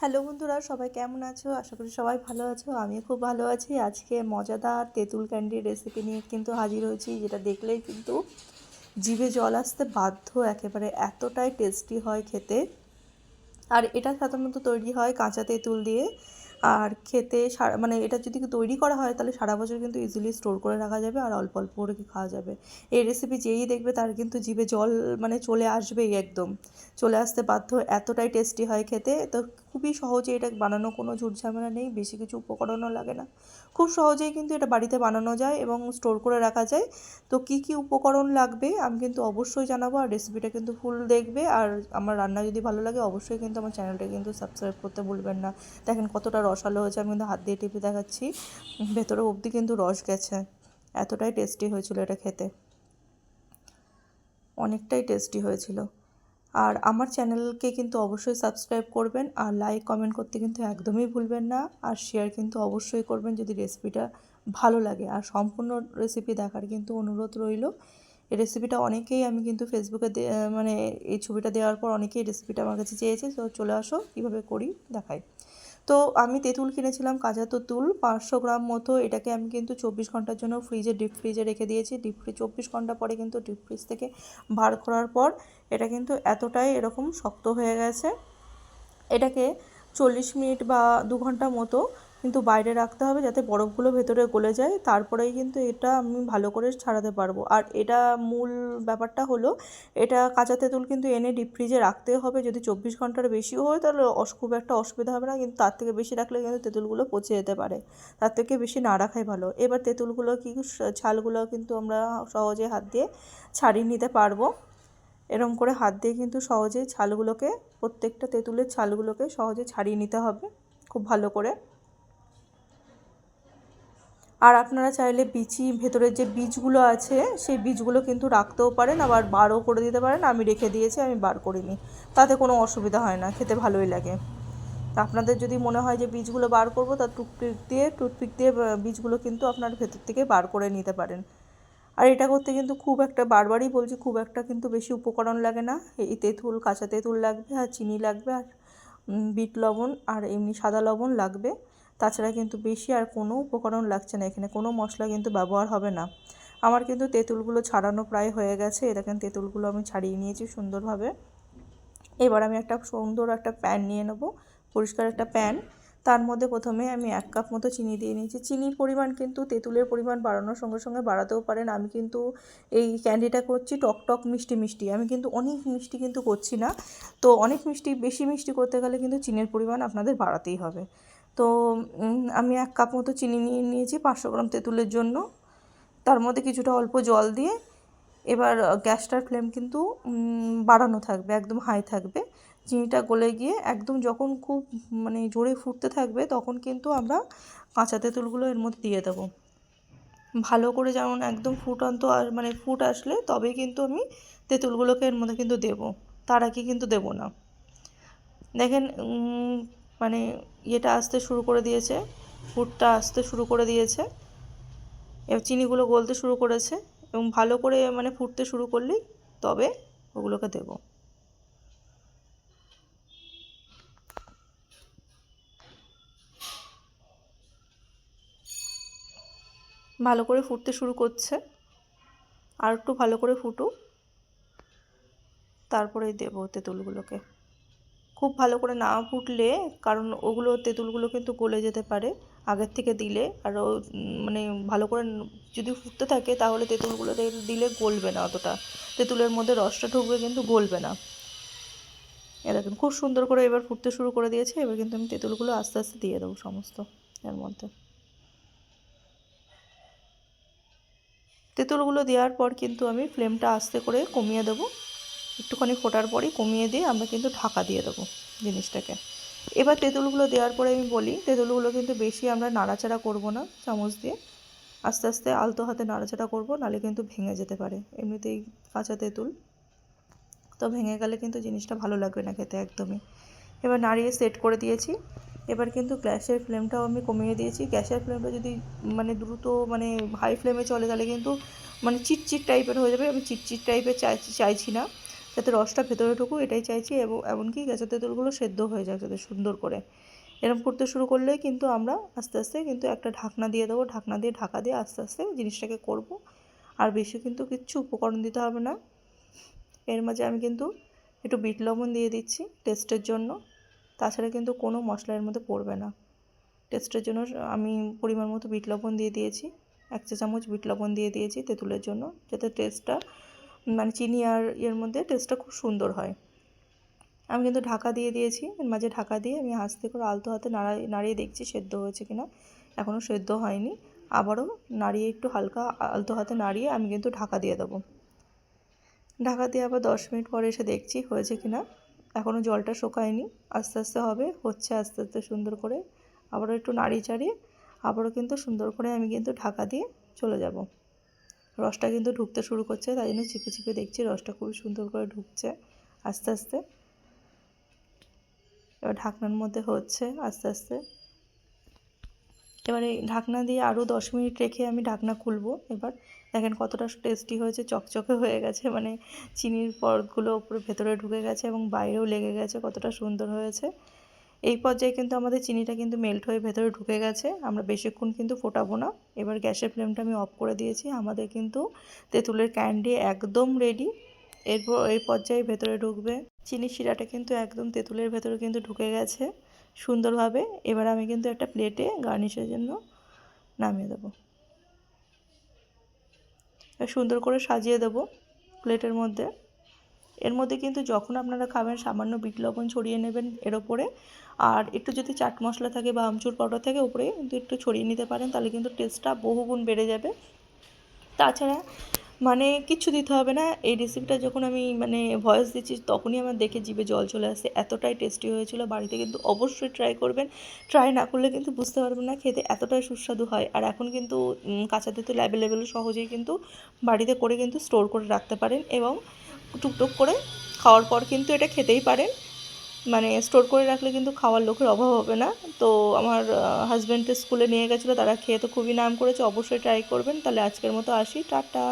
Hello বন্ধুরা, সবাই কেমন আছো? আশা করি সবাই ভালো আছো, আমিও খুব ভালো আছি। আজকে মজাদার তেঁতুল ক্যান্ডির রেসিপি নিয়ে কিন্তু হাজির হয়েছি, যেটা দেখলেই কিন্তু জিভে জল আসতে বাধ্য, একেবারে এতটাই টেস্টি হয় খেতে। আর এটা সাধারণত তৈরি হয় কাঁচা তেঁতুল দিয়ে। আর খেতে সারা মানে এটা যদি তৈরি করা হয়, তাহলে সারা বছর কিন্তু ইজিলি স্টোর করে রাখা যাবে আর অল্প অল্প করে খাওয়া যাবে। এই রেসিপি যেই দেখবে তার কিন্তু জিভে জল মানে চলে আসবেই একদম। চলে আসতে বাধ্য, এতটাই টেস্টি হয় খেতে। তো খুবই সহজে এটা বানানো কোনো ঝামেলা নেই, বেশি কিছু উপকরণও লাগে না। খুব সহজেই কিন্তু এটা বাড়িতে বানানো যায় এবং স্টোর করে রাখা যায়। তো কি কি উপকরণ লাগবে আমি কিন্তু অবশ্যই জানাব আর রেসিপিটা কিন্তু ফুল দেখবে। আর আমার রান্না যদি ভালো লাগে অবশ্যই কিন্তু আমার চ্যানেলটা কিন্তু সাবস্ক্রাইব করতে ভুলবেন না। দেখেন কতটা রসালো হয়েছে, আমি কিন্তু হাত দিয়ে টিপে দেখাচ্ছি। ভেতরে অবধি কিন্তু রস গেছে। এতটাই টেস্টি হয়েছিল এটা খেতে। অনেকটাই টেস্টি হয়েছিল। আর আমার চ্যানেলকে কিন্তু অবশ্যই সাবস্ক্রাইব করবেন আর লাইক কমেন্ট করতে কিন্তু একদমই ভুলবেন না আর শেয়ার কিন্তু অবশ্যই করবেন যদি রেসিপিটা ভালো লাগে। আর সম্পূর্ণ রেসিপি দেখার কিন্তু অনুরোধ রইল। এই রেসিপিটা অনেকেই আমি কিন্তু ফেসবুকে মানে এই ছবিটা দেওয়ার পর অনেকেই রেসিপিটা আমার কাছে চেয়েছে। তো চলে আসো, কীভাবে করি, দেখাই। তো আমি তেঁতুল কিনেছিলাম কাঁচা তেঁতুল পাঁচশো গ্রাম মতো। এটাকে আমি কিন্তু চব্বিশ ঘণ্টার জন্য ফ্রিজে ডিপ ফ্রিজে রেখে দিয়েছি। ডিপ ফ্রিজ চব্বিশ ঘণ্টা পরে কিন্তু ডিপ ফ্রিজ থেকে বার করার পর এটা কিন্তু এতটাই এরকম শক্ত হয়ে গেছে। এটাকে চল্লিশ মিনিট বা দু ঘণ্টা মতো কিন্তু বাইরে রাখতে হবে যাতে বরফগুলো ভেতরে গলে যায়। তারপরেই কিন্তু এটা আমি ভালো করে ছাড়াতে পারব। আর এটা মূল ব্যাপারটা হলো, এটা কাঁচা তেঁতুল কিন্তু এনে ডিপ ফ্রিজে রাখতে হবে। যদি চব্বিশ ঘণ্টার বেশিও হয় তাহলে খুব একটা অসুবিধা হবে না। কিন্তু তার থেকে বেশি রাখলে কিন্তু তেঁতুলগুলো পচে যেতে পারে। তার থেকে বেশি না রাখাই ভালো। এবার তেঁতুলগুলো কি, ছালগুলো কিন্তু আমরা সহজে হাত দিয়ে ছাড়িয়ে নিতে পারব। এরম করে হাত দিয়ে কিন্তু সহজেই ছালগুলোকে, প্রত্যেকটা তেঁতুলের ছালগুলোকে সহজে ছাড়িয়ে নিতে হবে। খুব ভালো করে। আর আপনারা চাইলে বিচি ভেতরের যে বীজগুলো আছে, সেই বীজগুলো কিন্তু রাখতেও পারেন, আবার বারও করে দিতে পারেন। আমি রেখে দিয়েছি, আমি বার করিনি। তাতে কোনো অসুবিধা হয় না, খেতে ভালোই লাগে। আপনাদের যদি মনে হয় যে বীজগুলো বার করব, তা টুথপিক দিয়ে টুথপিক দিয়ে বীজগুলো কিন্তু আপনার ভেতর থেকে বার করে নিতে পারেন। আর এটা করতে কিন্তু খুব একটা, বারবারই বলছি, খুব একটা কিন্তু বেশি উপকরণ লাগে না। এই তেঁতুল, কাঁচা তেঁতুল লাগবে, আর চিনি লাগবে, আর বিট লবণ, আর এমনি সাদা লবণ লাগবে। তাছাড়া কিন্তু বেশি আর কোনো উপকরণ লাগছে না, এখানে কোনো মশলা কিন্তু ব্যবহার হবে না। আমার কিন্তু তেঁতুলগুলো ছাড়ানো প্রায় হয়ে গেছে এ দেখেন তেঁতুলগুলো আমি ছাড়িয়ে নিয়েছি সুন্দরভাবে। এবার আমি একটা সুন্দর একটা প্যান নিয়ে নেব, পরিষ্কার একটা প্যান। তার মধ্যে প্রথমে আমি এক কাপ মতো চিনি দিয়ে নিয়েছি। চিনির পরিমাণ কিন্তু তেঁতুলের পরিমাণ বাড়ানোর সঙ্গে সঙ্গে বাড়াতেও পারেন। আমি কিন্তু এই ক্যান্ডিটা করছি টক টক মিষ্টি মিষ্টি। আমি কিন্তু অনেক মিষ্টি কিন্তু করছি না। তো অনেক মিষ্টি, বেশি মিষ্টি করতে গেলে কিন্তু চিনির পরিমাণ আপনাদের বাড়াতেই হবে। তো আমি এক কাপ মতো চিনি নিয়ে নিয়েছি পাঁচশো গ্রাম তেঁতুলের জন্য। তার মধ্যে কিছুটা অল্প জল দিয়ে এবার গ্যাসটার ফ্লেম কিন্তু বাড়ানো থাকবে, একদম হাই থাকবে। চিনিটা গলে গিয়ে একদম যখন খুব মানে জোরে ফুটতে থাকবে তখন কিন্তু আমরা কাঁচা তেঁতুলগুলো এর মধ্যে দিয়ে দেবো। ভালো করে যেমন একদম ফুটন্ত মানে ফুট আসলে তবেই কিন্তু আমি তেঁতুলগুলোকে এর মধ্যে কিন্তু দেবো। তার আগে কিন্তু দেবো না। দেখেন মানে ইয়েটা আসতে শুরু করে দিয়েছে ফুটটা আসতে শুরু করে দিয়েছে, এবার চিনিগুলো গলতে শুরু করেছে এবং ভালো করে মানে ফুটতে শুরু করলেই তবে ওগুলোকে দেবো। ভালো করে ফুটতে শুরু করছে আর একটু ভালো করে ফুটুক, তারপরেই দেবো তেঁতুলগুলোকে। খুব ভালো করে না ফুটলে, কারণ ওগুলো তেঁতুলগুলো কিন্তু গলে যেতে পারে আগের থেকে দিলে। আরও মানে ভালো করে যদি ফুটতে থাকে তাহলে তেঁতুলগুলো দিলে গলবে না অতটা। তেঁতুলের মধ্যে রসটা ঢুকবে কিন্তু গলবে না। এ দেখুন, খুব সুন্দর করে এবার ফুটতে শুরু করে দিয়েছে। এবার কিন্তু আমি তেঁতুলগুলো আস্তে আস্তে দিয়ে দেবো সমস্ত এর মধ্যে। তেঁতুলগুলো দেওয়ার পর কিন্তু আমি ফ্লেমটা আস্তে করে কমিয়ে দেবো। একটুখানি ফোটার পরেই কমিয়ে দিয়ে আমরা কিন্তু ঢাকা দিয়ে দেবো জিনিসটাকে। এবার তেঁতুলগুলো দেওয়ার পরে আমি বলি, তেঁতুলগুলো কিন্তু বেশি আমরা নাড়াচাড়া করব না চামচ দিয়ে। আস্তে আস্তে আলতো হাতে নাড়াচাড়া করব নাহলে কিন্তু ভেঙে যেতে পারে। এমনিতেই কাঁচা তেঁতুল। তো ভেঙে গেলে কিন্তু জিনিসটা ভালো লাগবে না খেতে একদমই। এবার নাড়িয়ে সেট করে দিয়েছি। এবার কিন্তু গ্যাসের ফ্লেমটাও আমি কমিয়ে দিয়েছি। গ্যাসের ফ্লেমটা যদি মানে দ্রুত মানে হাই ফ্লেমে চলে তাহলে কিন্তু মানে চিটচিট টাইপের হয়ে যাবে। আমি চিটচিট টাইপের চাইছি চাইছি না। যাতে রসটা ভেতরে ঢুকুক এটাই চাইছি এবং এমনকি গ্যাসের তেঁতুলগুলো সেদ্ধ হয়ে যাক যাতে সুন্দর করে। এরকম করতে শুরু করলেই কিন্তু আমরা আস্তে আস্তে কিন্তু একটা ঢাকনা দিয়ে দেবো, ঢাকনা দিয়ে ঢাকা দিয়ে আস্তে আস্তে জিনিসটাকে করব। আর বেশি কিন্তু কিচ্ছু উপকরণ দিতে হবে না। এর মাঝে আমি কিন্তু একটু বিট লবণ দিয়ে দিচ্ছি টেস্টের জন্য। তাছাড়া কিন্তু কোনো মশলা এর মধ্যে পড়বে না। টেস্টের জন্য আমি পরিমাণ মতো বিট লবণ দিয়ে দিয়েছি। এক চা চামচ বিট লবণ দিয়ে দিয়েছি তেঁতুলের জন্য। যাতে টেস্টটা মানে চিনি আর এর মধ্যে টেস্টটা খুব সুন্দর হয়। আমি কিন্তু ঢাকা দিয়ে দিয়েছি মাঝে ঢাকা দিয়ে আমি আস্তে করে আলতো হাতে নাড়াই, নাড়িয়ে দেখছি সেদ্ধ হয়েছে কিনা। এখনও সেদ্ধ হয়নি। আবারও নাড়িয়ে একটু হালকা আলতো হাতে নাড়িয়ে আমি কিন্তু ঢাকা দিয়ে দেবো। ঢাকা দিয়ে আবার দশ মিনিট পরে এসে দেখছি হয়েছে কিনা। এখনও জলটা শুকায়নি। আস্তে আস্তে হবে, হচ্ছে আস্তে আস্তে সুন্দর করে। আবারও একটু নাড়িয়ে চাড়িয়ে, আবারও কিন্তু সুন্দর করে আমি কিন্তু ঢাকা দিয়ে চলে যাব। রসটা কিন্তু ঢুকতে শুরু করছে, তাই জন্য চিপে চিপে দেখছি রসটা খুবই সুন্দর করে ঢুকছে, আস্তে আস্তে। এবার ঢাকনার মধ্যে হচ্ছে আস্তে আস্তে। এবারে ঢাকনা দিয়ে আরও দশ মিনিট রেখে আমি ঢাকনা খুলবো। এবার দেখেন কতটা টেস্টি হয়েছে, চকচকে হয়ে গেছে মানে চিনির পরগুলো উপরে ভেতরে ঢুকে গেছে এবং বাইরেও লেগে গেছে, কতটা সুন্দর হয়েছে। এই পর্যায়ে কিন্তু আমাদের চিনিটা কিন্তু মেল্ট হয়ে ভেতরে ঢুকে গেছে। আমরা বেশিক্ষণ কিন্তু ফোটাবো না। এবার গ্যাসের ফ্লেমটা আমি অফ করে দিয়েছি। আমাদের কিন্তু তেঁতুলের ক্যান্ডি একদম রেডি এরপর এই পর্যায়ে ভেতরে ঢুকবে। চিনি শিরাটা কিন্তু একদম তেঁতুলের ভেতরে কিন্তু ঢুকে গেছে সুন্দরভাবে। এবার আমি কিন্তু একটা প্লেটে গার্নিশের জন্য নামিয়ে দেবো। সুন্দর করে সাজিয়ে দেবো প্লেটের মধ্যে। এর মধ্যে কিন্তু যখন আপনারা খাবেন, সামান্য বিট লবণ ছড়িয়ে নেবেন এর ওপরে। আর একটু যদি চাট মশলা থাকে বা আমচুর পাউডার থাকে উপরে কিন্তু একটু ছড়িয়ে নিতে পারেন, তাহলে কিন্তু টেস্টটা বহুগুণ বেড়ে যাবে। তাছাড়া মানে কিচ্ছু দিতে হবে না, এই রেসিপিটা যখন আমি মানে ভয়েস দিচ্ছি, তখনই আমার দেখে জিভে জল চলে আসে। এতটাই টেস্টি হয়েছিল, বাড়িতে কিন্তু অবশ্যই ট্রাই করবেন। ট্রাই না করলে কিন্তু বুঝতে পারবেন না, খেতে এতটাই সুস্বাদু হয়। আর এখন কিন্তু কাঁচা তেঁতুল অ্যাভেলেবেল সহজেই কিন্তু বাড়িতে করে কিন্তু স্টোর করে রাখতে পারেন এবং টুকটুক করে খাওয়ার পর কিন্তু এটা খেতেই পারেন। মানে স্টোর করে রাখলে কিন্তু খাওয়ার লোকের অভাব হবে না। তো আমার হাজব্যান্ডের স্কুলে নিয়ে গেছিল, তারা খেয়ে তো খুবই নাম করেছে, অবশ্যই ট্রাই করবেন। তাহলে আজকের মতো আসি, টাটা।